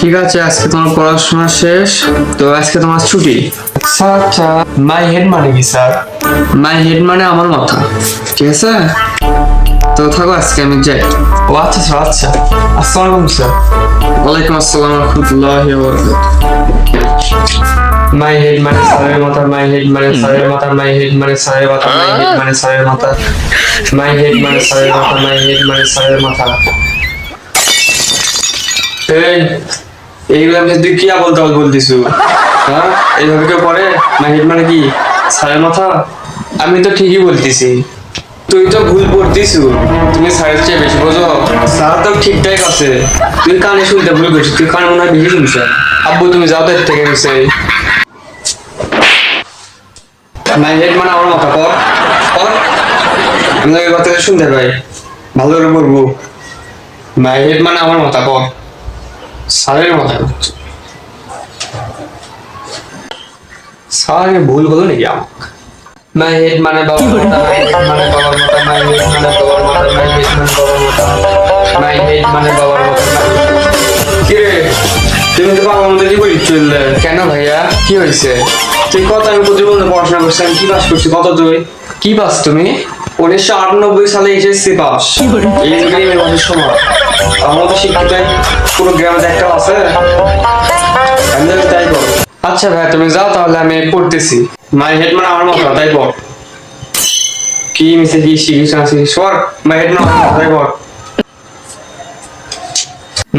ঠিক আছে আজকে তোমার পড়াশোনা শেষ তো আজকে তোমার ছুটি। আচ্ছা আচ্ছা মাই হেড মানে কি স্যার? মাই হেড মানে আমার মাথা ঠিক আছে? তো থাকো আজকে আমি যাই। ও আচ্ছা স্যার আচ্ছা। আসসালামু আলাইকুম স্যার। ওয়ালাইকুম আসসালাম রহমতুল্লাহ মাই হেড মানে মাথা মাই হেড মানে মাথা মাই হেড মানে মাথা মাই হেড মানে মাথা। মাই হেড মানে মাথা মাই হেড মানে মাথা। এই আমি তুই কি আবল তাবল হ্যাঁ? এইভাবে কেউ মাই হেড মানে কি? স্যারের মাথা? আমি তো ঠিকই বলতেছি। তুই তো ভুল পড়তিছু। তুমি স্যারের চেয়ে বেশি বোঝো। স্যার তো ঠিকঠাক আছে। তুই কানে শুনতে ভুল করছিস। তুই কানে মনে হয় বেশি শুনছ। আব্বু, তুমি যাও তো থেকে গেছে মাই হেড মানে আমার মাথা, পর। পর। আমি তোকে কথা শুনতে পাই। ভালো করে পড়ব। মাই হেড মানে আমার মাথা, পর। স্যারের মাথা স্যার ভুল বলো নাকি আমাকে? মাই হেড মানে মানে মানে মানে মানে কি রে? তুমি তো চললে। কেন ভাইয়া? কি হয়েছে? তুই কত আমি প্রতিবন্ধ পড়াশোনা করছি আমি কি পাস করছি? কত তুই? কি পাস তুমি? উনিশশো আটানব্বই সালে এসএসসি পাস। এই সময়। আছে। তাই আচ্ছা ভাই, তুমি যাও তাহলে আমি পড়তেছি। মাই হেড আমার মতো, তাই পড় কি মিশে কি শিখিস শিখিস পড় মাই হেড মানে তাই পড়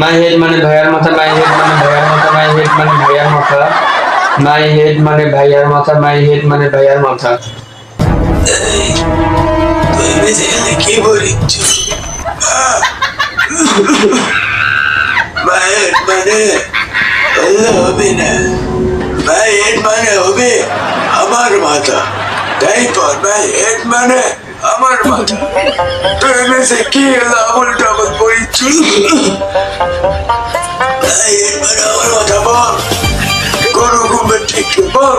মাই হেড মানে ভাইয়ার মাথা মাই হেড মানে ভাইয়ার মাথা মাই হেড মানে ভাইয়ার মাথা মাই হেড মানে ভাইয়ার মাথা মাই হেড মানে ভাইয়ার মাথা কি বলিচ্ছ মায়ের মানে আল্লাহ হবে না মায়ের মানে হবে আমার মাথা তাই পর মায়ের মানে আমার মাথা তুই মেসে কি আবল টাবল পড়িচ্ছ মায়ের মানে আমার মাথা বল। গরু ঘুমের ঠিক বল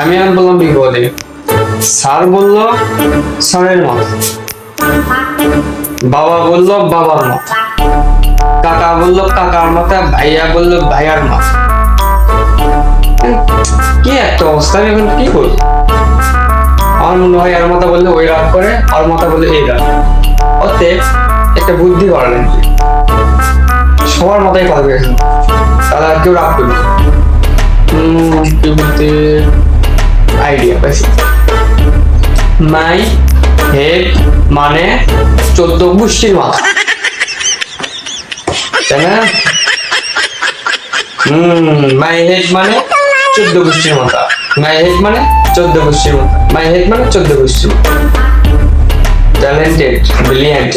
আমি আর বললাম বিপদে স্যার বলল, স্যারের মত। বাবা বলল বাবার মত কাকা বলল, কাকার মত ভাইয়া বলল, ভাইয়ার মত কি একটা অবস্থা এখন কি করব আমার মনে হয় মাথা বললে ওই রাগ করে, আর মাথা বললে এই রাগ। অতএব একটা বুদ্ধি সবার মাথায় কথা পেয়েছেন তাহলে কেউ রাগ করবে আইডিয়া পাইছি মাই হেড মানে চোদ্দ গোষ্ঠীর মাথা। হম মাই হেড মানে চোদ্দ গোষ্ঠীর মাথা। মাই হেড মানে চোদ্দ গোষ্ঠীর মাথা। মাই হেড মানে চোদ্দ গোষ্ঠীর ট্যালেন্টেড ব্রিলিয়ান্ট